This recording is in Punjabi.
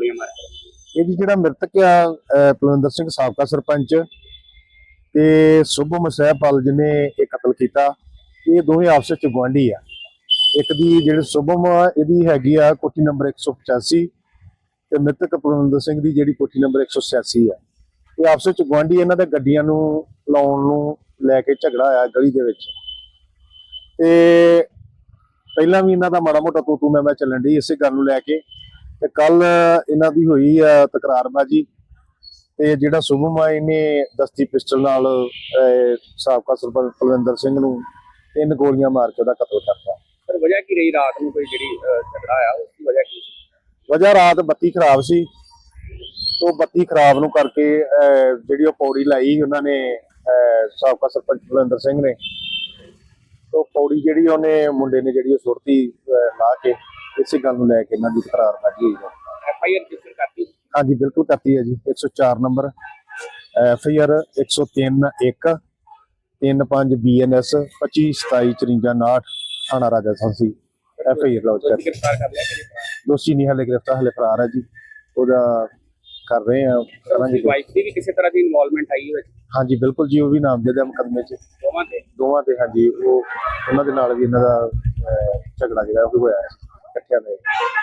ਗੋਲੀਆਂ ਮਾਰੀਆਂ। ਇਹ ਜੀ ਜਿਹੜਾ ਮ੍ਰਿਤਕ ਆ ਪਲਵਿੰਦਰ ਸਿੰਘ ਸਾਬਕਾ ਸਰਪੰਚ ਤੇ ਸੁਭਮ ਸਹਿਪਾਲ ਜਿਹਨੇ ਇਹ ਕਤਲ ਕੀਤਾ, ਇਹ ਦੋਵੇਂ ਆਪਸ ਵਿੱਚ ਗੁਆਂਢੀ ਆ। ਇੱਕ ਦੀ ਜਿਹੜੀ ਸੁਭਮ ਇਹਦੀ ਹੈਗੀ ਆ ਕੋਠੀ ਨੰਬਰ 185 ਤੇ ਮ੍ਰਿਤਕ ਪਲਵਿੰਦਰ ਸਿੰਘ ਦੀ ਜਿਹੜੀ ਕੋਠੀ ਨੰਬਰ 186 ਆ। ਇਹ ਆਪਸ ਵਿੱਚ ਗੁਆਂਢੀ, ਇਹਨਾਂ ਦੇ ਗੱਡੀਆਂ ਨੂੰ ਲਾਉਣ ਨੂੰ ਲੈ ਕੇ ਝਗੜਾ ਆਇਆ ਗਲੀ ਦੇ ਵਿੱਚ। ਤੇ ਪਹਿਲਾਂ ਵੀ ਇਹਨਾਂ ਦਾ ਮਾੜਾ ਮੋਟਾ ਤੋਤੂ ਮੈਂ ਮੈਂ ਚੱਲਣ ਦੀ ਇਸੇ ਗੱਲ ਨੂੰ ਲੈ ਕੇ। ਤੇ ਕੱਲ ਇਹਨਾਂ ਦੀ ਹੋਈ ਆ ਤਕਰਾਰਬਾਜੀ ਤੇ ਜਿਹੜਾ ਸੁਭਮ ਆ ਇਹਨੇ ਦਸਤੀ ਪਿਸਟਲ ਨਾਲ ਸਾਬਕਾ ਸਰਪੰਚ ਕੁਲਵਿੰਦਰ ਸਿੰਘ ਨੂੰ ਤਿੰਨ ਗੋਲੀਆਂ ਮਾਰ ਕੇ ਉਹਦਾ ਕਤਲ ਕਰਤਾ ਸਰ ਵਜ੍ਹਾ ਕੀ ਰਹੀ? ਰਾਤ ਨੂੰ ਕੋਈ ਜਿਹੜੀ ਝਗੜਾ ਆਇਆ ਉਸ ਦੀ ਵਜ੍ਹਾ ਕੀ ਸੀ? ਵਜ੍ਹਾ ਰਾਤ ਬੱਤੀ ਖਰਾਬ ਸੀ। ਤੋਂ ਬੱਤੀ ਖਰਾਬ ਨੂੰ ਕਰਕੇ ਜਿਹੜੀ ਉਹ ਪੌੜੀ ਲਾਈ ਉਹਨਾਂ ਨੇ ਸਾਬਕਾ ਸਰਪੰਚ ਕੁਲਵਿੰਦਰ ਸਿੰਘ ਨੇ। ਤੋਂ ਪੌੜੀ ਜਿਹੜੀ ਉਹਨੇ ਮੁੰਡੇ ਨੇ ਜਿਹੜੀ ਉਹ ਸੁੱਟਤੀ ਲਾ ਕੇ। ਇਸੇ ਗੱਲ ਨੂੰ ਲੈ ਕੇ ਇਹਨਾਂ ਦੀ ਤਕਰਾਰਬਾਜੀ ਹੋਈ ਹੈ। ਐਫ ਆਈ ਆਰ ਰਜਿਸਟਰ ਕਰਤੀ? ਹਾਂਜੀ ਬਿਲਕੁਲ ਕਰਤੀ ਹੈ ਜੀ। 104 number. F I R 103 1 35 BNS 25 27 54 59 ਥਾਣਾ Raja Sansi. F I R lodge ਕਰ ਗ੍ਰਿਫਤਾਰ ਕਰ ਲਿਆ ਦੋਸ਼ੀ ਨਹੀਂ ਹਲੇ ਗ੍ਰਿਫਤਾਰ ਹਲੇ ਫਰਾਰ ਹੈ ਜੀ। ਉਹਦਾ ਕਰ ਰਹੇ ਆ ਕਰਾਂਗੇ। ਵਾਈਫ ਦੀ ਵੀ ਕਿਸੇ ਤਰ੍ਹਾਂ ਦੀ ਇਨਵੋਲਵਮੈਂਟ ਆਈ ਵਿੱਚ ਹਾਂਜੀ ਬਿਲਕੁਲ ਜੀ ਉਹ ਵੀ ਨਾਮ ਦੇ ਮੁਕਦਮੇ 'ਚ। ਦੋਵਾਂ ਤੇ? ਦੋਵਾਂ ਦੇ ਹਾਂਜੀ ਉਹ ਉਹਨਾਂ ਦੇ ਨਾਲ ਵੀ ਇਹਨਾਂ ਦਾ ਝਗੜਾ ਜਿਹੜਾ ਉਹ ਹੋਇਆ ਹੈ ਇਕੱਠਿਆਂ ਦਾ।